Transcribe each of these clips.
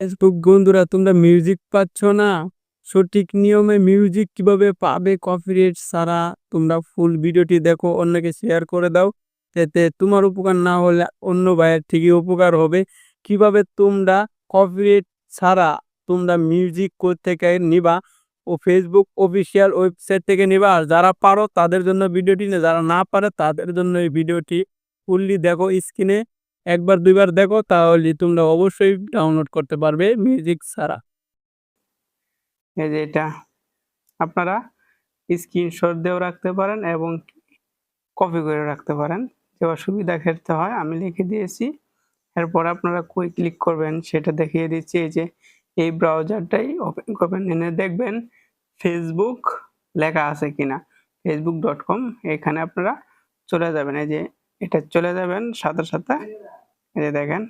Facebook বন্ধুরা, তোমরা music পাচ্ছ না সঠিক নিয়মে মিউজিক কীভাবে পাবে কপিরাইট ছাড়া তোমরা ফুল ভিডিওটি দেখো, অন্যকে শেয়ার করে দাও। এতে তোমার উপকার না হলে অন্য ভাইয়ের ঠিকই উপকার হবে। কীভাবে তোমরা কপিরাইট ছাড়া তোমরা মিউজিক থেকে নিবা, ও ফেসবুক অফিসিয়াল ওয়েবসাইট থেকে নিবা। আর যারা পারো, তাদের জন্য ভিডিওটি যারা না পারে, তাদের জন্য এই ভিডিওটি ফুললি দেখো স্ক্রিনে একবার, দুইবার দেখো, তাহলে তোমরা অবশ্যই ডাউনলোড করতে পারবে মিউজিক ছাড়া। এই যে এটা, আপনারা স্ক্রিনশট দিয়েও রাখতে পারেন এবং কপি করে রাখতে পারেন। যেভাবে সুবিধা ক্ষেত্রে হয়, আমি লিখে দিয়েছি। এরপর আপনারা কই ক্লিক করবেন সেটা দেখিয়ে দিচ্ছি। এই যে, এই ব্রাউজারটাই ওপেন করবেন, এনে দেখবেন ফেসবুক লেখা আছে কিনা। ফেসবুক ডট কম এখানে আপনারা চলে যাবেন। এই যে, এটা চলে যাবেন সাথে সাথে। এই দেখেন।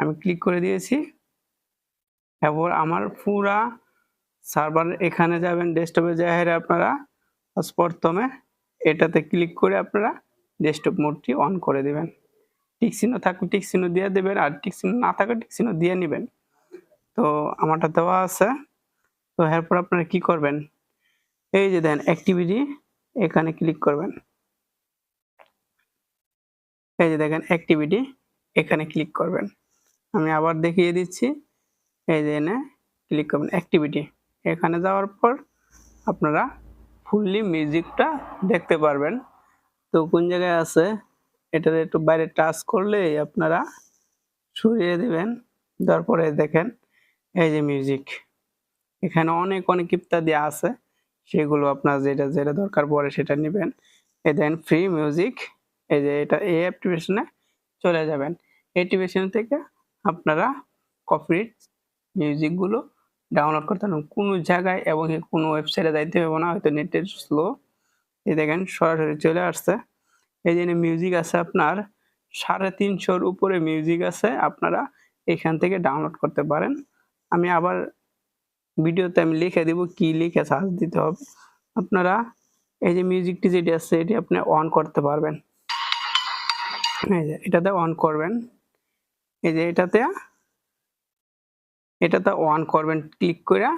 আমি ক্লিক করে দিয়েছি। এরপর আমার পুরা সার্ভার এখানে যাবেন ডেস্কটপে যাই আপনারা প্রথমে এটাতে ক্লিক করে আপনারা ডেস্কটপ মোডটি অন করে দিবেন। টিক চিহ্ন থাকলে টিক চিহ্ন দিয়ে দেবেন আর টিক চিহ্ন না থাকলে টিক চিহ্ন দিয়ে নেবেন। তো আমারটা দেওয়া আছে। তো এরপর আপনারা কি করবেন? এই যে দেন অ্যাক্টিভিটি এখানে ক্লিক করবেন। এই যে দেখেন অ্যাক্টিভিটি এখানে ক্লিক করবেন। আমি আবার দেখিয়ে দিচ্ছি। এই যে এনে ক্লিক করবেন অ্যাক্টিভিটি এখানে যাওয়ার পর আপনারা ফুললি মিউজিকটা দেখতে পারবেন। তো কোন জায়গায় আছে? এটাতে একটু বাইরে টাচ করলে আপনারা সরিয়ে দিবেন। তারপরে দেখেন এই যে মিউজিক এখানে অনেক অনেক ইত্যাদি আছে। সেগুলো আপনার যেটা যেটা দরকার পড়ে সেটা নেবেন। এই দেন ফ্রি মিউজিক এই যে এটা এই অ্যাপ্লিকেশনে চলে যাবেন। অ্যাপ্লিকেশন থেকে আপনারা কপিরাইট মিউজিকগুলো ডাউনলোড করতে পারবেন কোনো জায়গায় এবং কোনো ওয়েবসাইটে যাইতে হবে না, হয়তো নেটের স্লো এই দেখেন সরাসরি চলে আসছে। এই জন্য মিউজিক আছে আপনার, সাড়ে তিনশোর উপরে মিউজিক আছে আপনারা এখান থেকে ডাউনলোড করতে পারেন। আমি আবার ভিডিওতে আমি লিখে দেব কি লিখে সার্চ দিতে হবে। আপনারা এই যে মিউজিকটি যেটি আছে, এটি আপনি অন করতে পারবেন। এই যে, এটাতে অন করবেন। এই যে এটাতে এটাতে অন করবেন ক্লিক করে,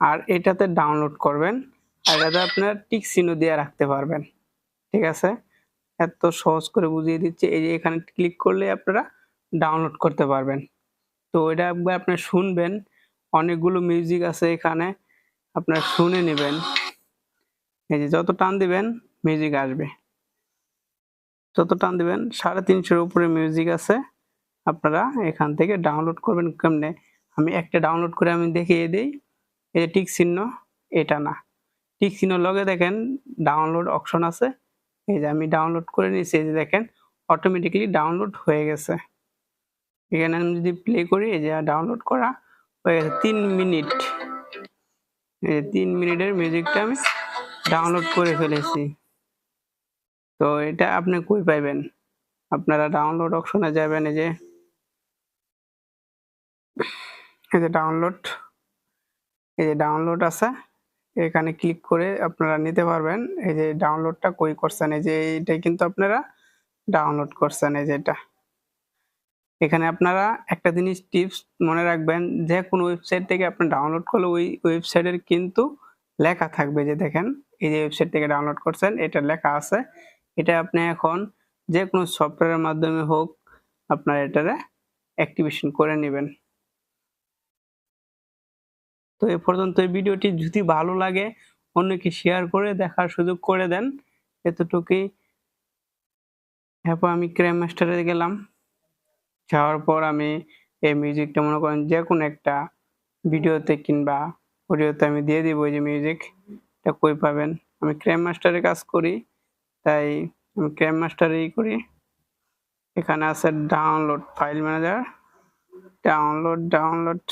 আর এটাতে ডাউনলোড করবেন, আর এটাতে আপনার টিক চিহ্ন দিয়ে রাখতে পারবেন, ঠিক আছে? এত সহজ করে বুঝিয়ে দিচ্ছি, এই যে এখানে ক্লিক করলে আপনারা ডাউনলোড করতে পারবেন। তো এটা একবার আপনি শুনবেন, অনেকগুলো মিউজিক আছে এখানে, আপনার শুনে নেবেন। এই যে যত টান দিবেন মিউজিক আসবে। যত টান দিবেন, সাড়ে তিনশোর উপরে মিউজিক আছে। আপনারা এখান থেকে ডাউনলোড করবেন কেমনে? আমি একটা ডাউনলোড করে আমি দেখিয়ে দিই। এই যে টিক চিহ্ন, এটা না। টিক চিহ্ন লগে দেখেন ডাউনলোড অপশন আছে। এই যে আমি ডাউনলোড করে নিয়েছি, এই যে দেখেন অটোমেটিক্যালি ডাউনলোড হয়ে গেছে। এখানে আমি যদি প্লে করি, এই যে ডাউনলোড করা, হয়ে গেছে তিন মিনিট। এই তিন মিনিটের মিউজিকটা আমি ডাউনলোড করে ফেলেছি। তো এটা আপনি কই পাইবেন? আপনারা ডাউনলোড অপশনে যাবেন, এই যে এই যে ডাউনলোড এই যে ডাউনলোড আছে, এখানে ক্লিক করে আপনারা নিতে পারবেন। এই যে ডাউনলোডটা কই করছেন, এই যে এইটাই কিন্তু আপনারা ডাউনলোড করছেন, এই যে এটা। এখানে আপনারা একটা জিনিস টিপস মনে রাখবেন, যে কোনো ওয়েবসাইট থেকে আপনি ডাউনলোড করলে ওই ওয়েবসাইটের কিন্তু লেখা থাকবে যে দেখেন, এই যে ওয়েবসাইট থেকে ডাউনলোড করছেন, এটা লেখা আছে। এটা আপনি এখন যে কোনো সফটওয়্যারের মাধ্যমে হোক, আপনার এটারে অ্যাক্টিভেশন করে নেবেন। তো এ পর্যন্ত এই ভিডিওটি যদি ভালো লাগে, অন্যকে শেয়ার করে দেখার সুযোগ করে দেন। এতটুকুই। এরপর আমি ক্রাইম মাস্টারে গেলাম। যাওয়ার পর আমি এই মিউজিকটা মনে করেন যে কোনো একটা ভিডিওতে কিংবা অডিওতে আমি দিয়ে দিব যে মিউজিক এটা কই পাবেন? আমি ক্রাইম মাস্টারে কাজ করি, তাই আমি ক্রাইম মাস্টারেই করি। এখানে আছে download file manager download download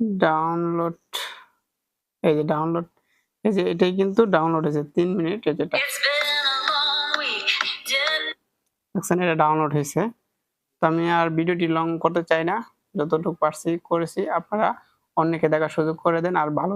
download এই যে ডাউনলোড এই যে এটাই কিন্তু ডাউনলোড হয়েছে তিন মিনিট এই যেটা দেখছেন এটা ডাউনলোড হয়েছে। তো আমি আর ভিডিওটি লং করতে চাই না। যতটুকু পারছি করেছি আপনারা অনেকে দেখার সুযোগ করে দেন আর ভালো